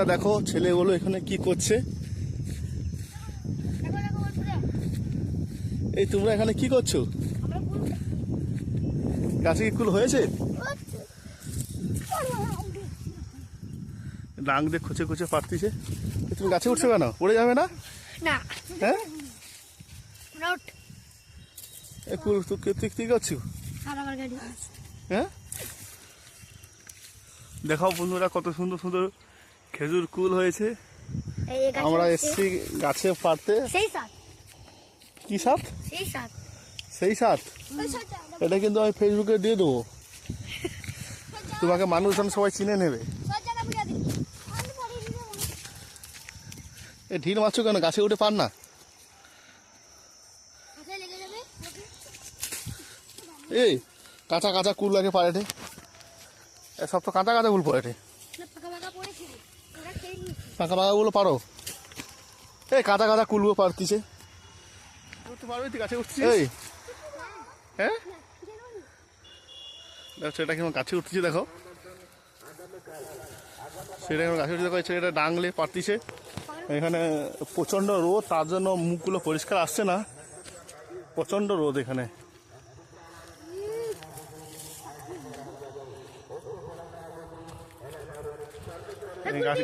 বন্ধুরা দেখো ছেলেগুলো এখানে কি করছে। এই তোমরা এখানে কি করছ? গাছে কি কুল হয়েছে? ডাং দিয়ে খুঁচে খুঁচে পারতিছে তুমি গাছে উঠছো কেন? পড়ে যাবে না? হ্যাঁ? কুল তুই তুই কি করছ? হ্যাঁ? দেখাও বন্ধুরা কত সুন্দর সুন্দর খেজুর কুল হয়েছে। আমরা এসছি গাছে পারতে সেই সাত। কি সাত? সেই সাত। সেই সাত? এটা কিন্তু আমি ফেসবুকে দিয়ে দেবো। তোমাকে মানুষজন সবাই চিনে নেবে। এ ঢিল মারছো কেন? গাছে উঠে পার না। এই কাঁচা কাঁচা কুল লাগে পাড়েটে। এ সব তো কাঁচা কাঁচা কুল পাড়েটে। পাকা পাকাগুলো পারো। এই কাঁচা কাঁচা কুলবো পারতিছে এই। হ্যাঁ? দেখো সেটা কেমন গাছে উঠতেছে দেখো। সেটা কেমন গাছে উঠতে দেখো ছেলেটা ডাংলে পারতিছে এখানে প্রচণ্ড রোদ তার জন্য মুখগুলো পরিষ্কার আসছে না। প্রচণ্ড রোদ এখানে।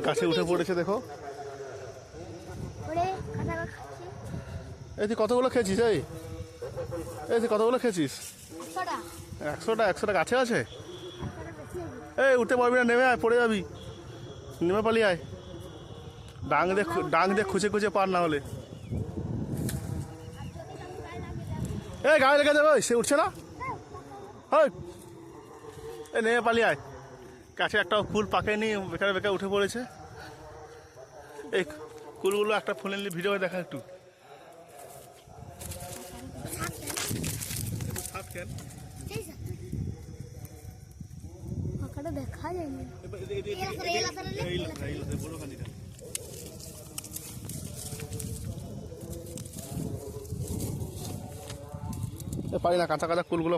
গাছে উঠে পড়েছে দেখো। এই তুই কতগুলো খেয়েছিস এই? এই তুই কতগুলো খেয়েছিস? একশোটা। একশোটা গাছে আছে? এই উঠতে পারবি না নেমে আয় পড়ে যাবি। নেমে পালিয়ে আয়। ডাং দিয়ে ডাং দিয়ে খুঁজে খুঁজে পার না হলে। এই গায়ে লেগে যাবে সে উঠছে না? হয় এই নেমে পালিয়ে আয়। কাছে একটা ফুল পাকেনি বেকার বেকার উঠে পড়েছে। এই ফুলগুলো একটা ফুল নিলে ভিডিও দেখা একটু। সাত দেখা যায়নি। পারি না কাঁচা কাঁচা কুলগুলো